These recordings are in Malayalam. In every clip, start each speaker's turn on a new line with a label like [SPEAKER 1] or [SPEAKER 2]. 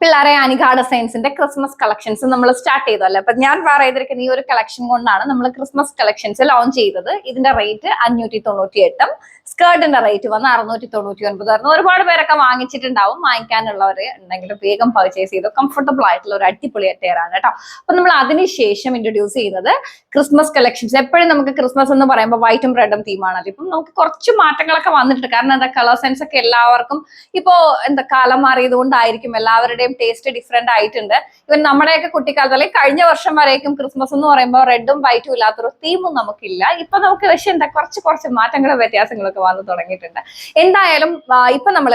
[SPEAKER 1] പിള്ളേരെ അനികാട് സയൻസിന്റെ ക്രിസ്മസ് കളക്ഷൻസ് നമ്മൾ സ്റ്റാർട്ട് ചെയ്തല്ലേ അപ്പൊ ഞാൻ പറയതിരിക്കുന്ന ഈ ഒരു കളക്ഷൻ കൊണ്ടാണ് നമ്മൾ ക്രിസ്മസ് കളക്ഷൻസ് ലോഞ്ച് ചെയ്തത്. ഇതിന്റെ റേറ്റ് അഞ്ഞൂറ്റി തൊണ്ണൂറ്റി എട്ടും സ്കേർട്ടിന്റെ റേറ്റ് വന്ന് അറുന്നൂറ്റി തൊണ്ണൂറ്റി ഒൻപതായിരുന്നു ഒരുപാട് പേരൊക്കെ വാങ്ങിച്ചിട്ടുണ്ടാവും വാങ്ങിക്കാനുള്ളവർ ഉണ്ടെങ്കിൽ വേഗം പർച്ചേസ് ചെയ്ത് കംഫർട്ടബിൾ ആയിട്ടുള്ള ഒരു അടിപൊളി അറ്റയറാണ് കേട്ടോ. അപ്പൊ നമ്മൾ അതിനുശേഷം ഇൻട്രൊഡ്യൂസ് ചെയ്യുന്നത് ക്രിസ്മസ് കളക്ഷൻസ് എപ്പോഴും നമുക്ക് ക്രിസ്മസ് എന്ന് പറയുമ്പോൾ വൈറ്റും റെഡും തീമാണല്ലോ ഇപ്പം നമുക്ക് കുറച്ച് മാറ്റങ്ങളൊക്കെ വന്നിട്ടുണ്ട്. കാരണം എന്താ കളർ സെൻസ് ഒക്കെ എല്ലാവർക്കും ഇപ്പോ എന്താ കാലം മാറിയത് കൊണ്ടായിരിക്കും എല്ലാവരുടെയും ടേസ്റ്റ് ഡിഫറെന്റ് ആയിട്ടുണ്ട്. ഇവൻ നമ്മുടെയൊക്കെ കുട്ടിക്കാലത്ത് അല്ലെങ്കിൽ കഴിഞ്ഞ വർഷം വരേക്കും ക്രിസ്മസ് എന്ന് പറയുമ്പോൾ റെഡും വൈറ്റും ഇല്ലാത്തൊരു തീമും നമുക്കില്ല. ഇപ്പൊ നമുക്ക് പക്ഷെ എന്താ കുറച്ച് കുറച്ച് മാറ്റങ്ങളും വ്യത്യാസങ്ങളൊക്കെ വന്നു തുടങ്ങിയിട്ടുണ്ട്. എന്തായാലും ഇപ്പൊ നമ്മൾ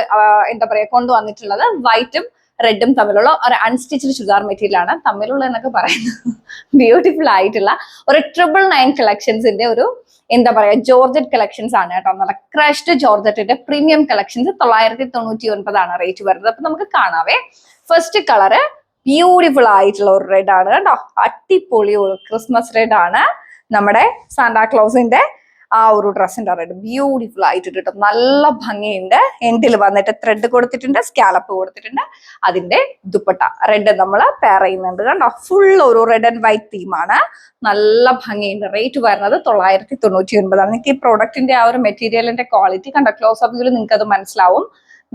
[SPEAKER 1] എന്താ പറയാ കൊണ്ടുവന്നിട്ടുള്ളത് വൈറ്റും റെഡും തമ്മിലുള്ള ഒരു അൺസ്റ്റിച്ച്ഡ് ചുരിദാർ മെറ്റീരിയൽ ആണ്. തമ്മിലുള്ള എന്നൊക്കെ പറയുന്നത് ബ്യൂട്ടിഫുൾ ആയിട്ടുള്ള ഒരു ട്രിപ്പിൾ നയൻ കളക്ഷൻസിന്റെ ഒരു എന്താ പറയാ ജോർജറ്റ് കളക്ഷൻസ് ആണ് കേട്ടോ. നല്ല ക്രഷ്ഡ് ജോർജറ്റിന്റെ പ്രീമിയം കളക്ഷൻസ് തൊള്ളായിരത്തി തൊണ്ണൂറ്റി ഒൻപതാണ് റേറ്റ് വരുന്നത്. അപ്പൊ നമുക്ക് കാണാവേ. ഫസ്റ്റ് കളറ് ബ്യൂട്ടിഫുൾ ആയിട്ടുള്ള ഒരു റെഡ് ആണ് കേട്ടോ അടിപൊളി ഒരു ക്രിസ്മസ് റെഡ് ആണ് നമ്മുടെ സാന്റാക്ലോസിന്റെ ആ ഒരു ഡ്രസ്സിന്റെ റെഡ് ബ്യൂട്ടിഫുൾ ആയിട്ട് കേട്ടോ നല്ല ഭംഗിയുണ്ട്. എൻഡിൽ വന്നിട്ട് ത്രെഡ് കൊടുത്തിട്ടുണ്ട് സ്കാലപ്പ് കൊടുത്തിട്ടുണ്ട്. അതിന്റെ ദുപ്പട്ട. റെഡ് നമ്മൾ പെയർ ചെയ്യുന്നുണ്ട് കണ്ടോ? ഫുൾ ഒരു റെഡ് ആൻഡ് വൈറ്റ് തീമാണ് നല്ല ഭംഗിയുണ്ട്. റേറ്റ് വരുന്നത് തൊള്ളായിരത്തി തൊണ്ണൂറ്റി ഒൻപതാണ് നിങ്ങൾക്ക് ഈ പ്രോഡക്റ്റിന്റെ ആ ഒരു മെറ്റീരിയലിന്റെ ക്വാളിറ്റി കണ്ടോ? ക്ലോസ് അപ്പിൽ നിങ്ങൾക്ക് അത് മനസ്സിലാവും.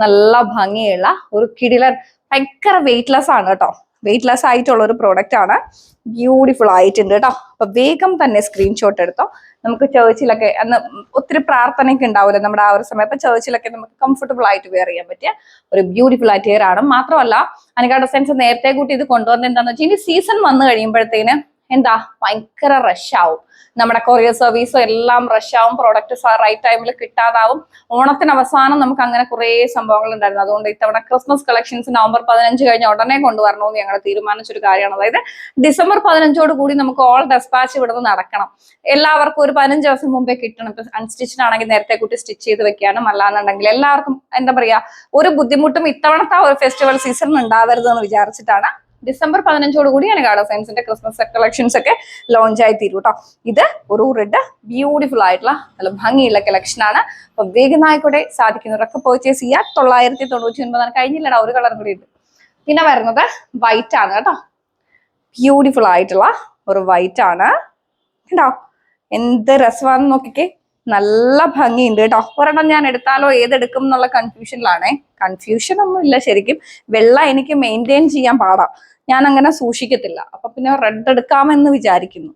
[SPEAKER 1] നല്ല ഭംഗിയുള്ള ഒരു കിടിലൻ ഭയങ്കര വെയിറ്റ്ലെസ് ആണ് കേട്ടോ. വെയിറ്റ്ലെസ് ആയിട്ടുള്ള ഒരു പ്രോഡക്റ്റ് ആണ്. ബ്യൂട്ടിഫുൾ ആയിട്ടുണ്ട് കേട്ടോ. അപ്പൊ വേഗം തന്നെ സ്ക്രീൻഷോട്ട് എടുത്തോ. നമുക്ക് ചേർച്ചിലൊക്കെ അന്ന് ഒത്തിരി പ്രാർത്ഥനയൊക്കെ ഉണ്ടാവില്ല നമ്മുടെ ആ ഒരു സമയം. അപ്പൊ ചേർച്ചിലൊക്കെ നമുക്ക് കംഫർട്ടബിൾ ആയിട്ട് വെയർ ചെയ്യാൻ പറ്റിയ ഒരു ബ്യൂട്ടിഫുൾ ആയിട്ട് വെയർ ആണ്. മാത്രമല്ല അനികാ ഡിസൈൻസ് നേരത്തെ കൂട്ടി ഇത് കൊണ്ടുവന്നത് എന്താണെന്ന് വെച്ചാൽ ഇനി സീസൺ വന്നു കഴിയുമ്പോഴത്തേന് എന്താ? ഭയങ്കര റഷ് ആവും. നമ്മുടെ കൊറിയർ സർവീസും എല്ലാം റഷ് ആവും. പ്രോഡക്റ്റ് റൈറ്റ് ടൈമിൽ കിട്ടാതാവും. ഓണത്തിന് അവസാനം നമുക്ക് അങ്ങനെ കുറേ സംഭവങ്ങൾ ഉണ്ടായിരുന്നു. അതുകൊണ്ട് ഇത്തവണ ക്രിസ്മസ് കളക്ഷൻസ് നവംബർ പതിനഞ്ച് കഴിഞ്ഞ ഉടനെ കൊണ്ടുവരണമെന്ന് ഞങ്ങൾ തീരുമാനിച്ചൊരു കാര്യമാണ്. അതായത് ഡിസംബർ പതിനഞ്ചോട് കൂടി നമുക്ക് ഓൾ ഡെസ്പാച്ച് ഇവിടുന്ന് നടക്കണം. എല്ലാവർക്കും ഒരു പതിനഞ്ച് ദിവസം മുമ്പേ കിട്ടണം. ഇപ്പൊ അൺസ്റ്റിച്ചഡ് ആണെങ്കിൽ നേരത്തെ കൂട്ടി സ്റ്റിച്ച് ചെയ്ത് വെക്കാനും അല്ലാന്നുണ്ടെങ്കിൽ എല്ലാവർക്കും എന്താ പറയാ ഒരു ബുദ്ധിമുട്ടും ഇത്തവണത്തെ ഒരു ഫെസ്റ്റിവൽ സീസണിൽ ഉണ്ടാവരുത് എന്ന് വിചാരിച്ചിട്ടാണ് ഡിസംബർ പതിനഞ്ചോട് കൂടി അനഗാഡ സയൻസിന്റെ ക്രിസ്മസ് കളക്ഷൻസ് ഒക്കെ ലോഞ്ച് ആയി തീരും കേട്ടോ ഇത് ഒരു റെഡ് ബ്യൂട്ടിഫുൾ ആയിട്ടുള്ള നല്ല ഭംഗിയുള്ള കളക്ഷൻ ആണ്. അപ്പൊ വേഗം ആയിക്കോട്ടെ സാധിക്കുന്നവരൊക്കെ പർച്ചേസ് ചെയ്യുക തൊള്ളായിരത്തി തൊണ്ണൂറ്റി ഒൻപതാണ് കഴിഞ്ഞില്ലടാ ഒരു കളർ കൂടി ഉണ്ട്. പിന്നെ വരുന്നത് വൈറ്റ് ആണ് കേട്ടോ. ബ്യൂട്ടിഫുൾ ആയിട്ടുള്ള ഒരു വൈറ്റ് ആണ്. കേട്ടോ എന്ത് രസമാണെന്ന് നോക്കിക്കേ. നല്ല ഭംഗിയുണ്ട് കേട്ടോ. ഒരെണ്ണം ഞാൻ എടുത്താലോ ഏതെടുക്കും എന്നുള്ള കൺഫ്യൂഷനിലാണേ കൺഫ്യൂഷൻ ഒന്നും ഇല്ല ശരിക്കും. വെള്ള എനിക്ക് മെയിന്റെയിൻ ചെയ്യാൻ പാടാം. ഞാൻ അങ്ങനെ സൂക്ഷിക്കത്തില്ല. അപ്പൊ പിന്നെ റെഡ് എടുക്കാമെന്ന് വിചാരിക്കുന്നു.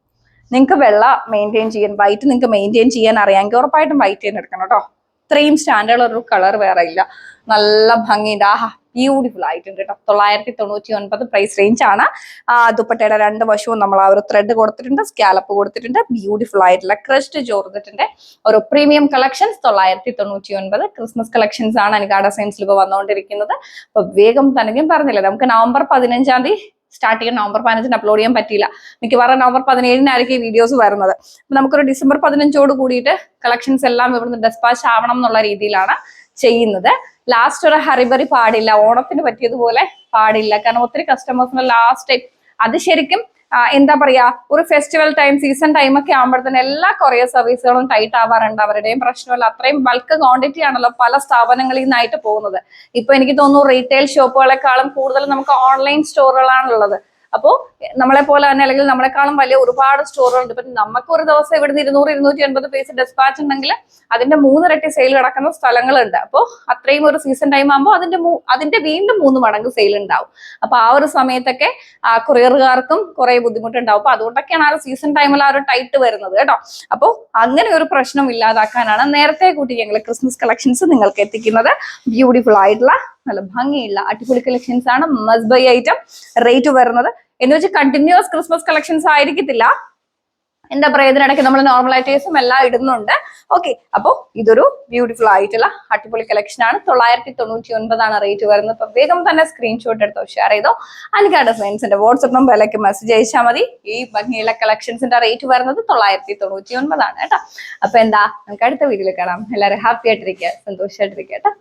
[SPEAKER 1] നിങ്ങൾക്ക് വെള്ള മെയിന്റെയിൻ ചെയ്യാൻ വൈറ്റ് നിങ്ങൾക്ക് മെയിന്റെയിൻ ചെയ്യാൻ അറിയാമെങ്കിൽ ഉറപ്പായിട്ടും വൈറ്റ് തന്നെ എടുക്കണം കേട്ടോ. ഇത്രയും സ്റ്റാൻഡേർഡ് ഒരു കളർ വേറെ ഇല്ല. നല്ല ഭംഗിയുണ്ട്. ആഹാ ബ്യൂട്ടിഫുൾ ആയിട്ടുണ്ട് കേട്ടോ തൊള്ളായിരത്തി തൊണ്ണൂറ്റി ഒൻപത് പ്രൈസ് റേഞ്ച് ആണ് ദുപ്പട്ടയുടെ രണ്ട് വശവും നമ്മൾ ആ ഒരു ത്രെഡ് കൊടുത്തിട്ടുണ്ട് സ്കാലപ്പ് കൊടുത്തിട്ടുണ്ട്. ബ്യൂട്ടിഫുൾ ആയിട്ടുള്ള ക്രസ്റ്റ് ജോർജറ്റിന്റെ ഒരു പ്രീമിയം കളക്ഷൻസ് തൊള്ളായിരത്തി തൊണ്ണൂറ്റി ഒൻപത് ക്രിസ്മസ് കളക്ഷൻസ് ആണ് അനുഗാഡ സയൻസിൽ ഇപ്പോൾ വന്നുകൊണ്ടിരിക്കുന്നത് അപ്പൊ വേഗം തന്നെ പറഞ്ഞില്ല നമുക്ക് നവംബർ പതിനഞ്ചാം തീയതി സ്റ്റാർട്ട് ചെയ്യാൻ നവംബർ പതിനഞ്ചിന് അപ്ലോഡ് ചെയ്യാൻ പറ്റില്ല മിക്കവാറും നവംബർ പതിനേഴിനായിരിക്കും ഈ വീഡിയോസ് വരുന്നത്. അപ്പൊ നമുക്കൊരു ഡിസംബർ പതിനഞ്ചോട് കൂടിയിട്ട് കളക്ഷൻസ് എല്ലാം ഇവിടുന്ന് ഡെസ്പാച്ച് ആവണം എന്നുള്ള രീതിയിലാണ് ചെയ്യുന്നത്. ലാസ്റ്റ് ഒരു ഹറിബറി പാടില്ല. ഓണത്തിന് പറ്റിയതുപോലെ പാടില്ല. കാരണം ഒത്തിരി കസ്റ്റമേഴ്സിന് ലാസ്റ്റ് ടൈം അത് ശരിക്കും എന്താ പറയാ ഒരു ഫെസ്റ്റിവൽ ടൈം സീസൺ ടൈം ഒക്കെ ആകുമ്പോഴത്തേന് എല്ലാ കൊറിയർ സർവീസുകളും ടൈറ്റ് ആവാറുണ്ട്. അവരുടെയും പ്രശ്നമല്ല. അത്രയും ബൾക്ക് ക്വാണ്ടിറ്റി ആണല്ലോ പല സ്ഥാപനങ്ങളിൽ നിന്നായിട്ട് പോകുന്നത്. ഇപ്പൊ എനിക്ക് തോന്നുന്നു റീറ്റെയിൽ ഷോപ്പുകളെക്കാളും കൂടുതൽ നമുക്ക് ഓൺലൈൻ സ്റ്റോറുകളാണുള്ളത് അപ്പോൾ നമ്മളെ പോലെ തന്നെ അല്ലെങ്കിൽ നമ്മളെക്കാളും വലിയ ഒരുപാട് സ്റ്റോറുകളുണ്ട്. ഇപ്പൊ നമുക്ക് ഒരു ദിവസം ഇവിടുന്ന് ഇരുന്നൂറ് ഇരുന്നൂറ്റി എൺപത് പീസ് ഡെസ്പാച്ച് ഉണ്ടെങ്കിൽ അതിന്റെ മൂന്നിരട്ടി സെയിൽ കിടക്കുന്ന സ്ഥലങ്ങളുണ്ട്. അപ്പോൾ അത്രയും ഒരു സീസൺ ടൈം ആകുമ്പോൾ അതിന്റെ അതിന്റെ വീണ്ടും മൂന്ന് മടങ്ങ് സെയിൽ ഉണ്ടാവും. അപ്പൊ ആ ഒരു സമയത്തൊക്കെ ആ കൊറിയറുകാർക്കും കുറെ ബുദ്ധിമുട്ടുണ്ടാവും. അപ്പൊ അതുകൊണ്ടൊക്കെയാണ് ആ ഒരു സീസൺ ടൈമിൽ ആ ഒരു ടൈറ്റ് വരുന്നത് കേട്ടോ. അപ്പോൾ അങ്ങനെ ഒരു പ്രശ്നം ഇല്ലാതാക്കാനാണ് നേരത്തെ കൂട്ടി ഞങ്ങൾ ക്രിസ്മസ് കളക്ഷൻസ് നിങ്ങൾക്ക് എത്തിക്കുന്നത്. ബ്യൂട്ടിഫുൾ ആയിട്ടുള്ള നല്ല ഭംഗിയുള്ള അടിപൊളി കളക്ഷൻസ് ആണ് മസ് ബൈ ഐറ്റം റേറ്റ് വരുന്നത്. എന്ന് വെച്ചാൽ കണ്ടിന്യൂസ് ക്രിസ്മസ് കളക്ഷൻസ് ആയിരിക്കത്തില്ല. എന്താ പറയുക ഇതിനിടയ്ക്ക് നമ്മൾ നോർമലൈറ്റേഴ്സും എല്ലാം ഇടുന്നുണ്ട്. ഓക്കെ അപ്പോൾ ഇതൊരു ബ്യൂട്ടിഫുൾ ആയിട്ടുള്ള അടിപൊളി കളക്ഷൻ ആണ്. തൊള്ളായിരത്തി തൊണ്ണൂറ്റി ഒൻപതാണ് റേറ്റ് വരുന്നത്. അപ്പൊ വേഗം തന്നെ സ്ക്രീൻഷോട്ട് എടുത്തോ ഷെയർ ചെയ്തോ. അനിക്കാ ഡിസൈൻസിന്റെ വാട്സപ്പ് നമ്പറിലേക്ക് മെസ്സേജ് അയച്ചാൽ മതി. ഈ ഭംഗിയുള്ള കളക്ഷൻസിന്റെ റേറ്റ് വരുന്നത് തൊള്ളായിരത്തി തൊണ്ണൂറ്റി ഒൻപതാണ് കേട്ടോ. അപ്പൊ എന്താ നമുക്ക് അടുത്ത വീഡിയോയിൽ കാണാം. എല്ലാവരും ഹാപ്പി ആയിട്ടിരിക്കുക സന്തോഷമായിട്ടിരിക്കുക കേട്ടോ.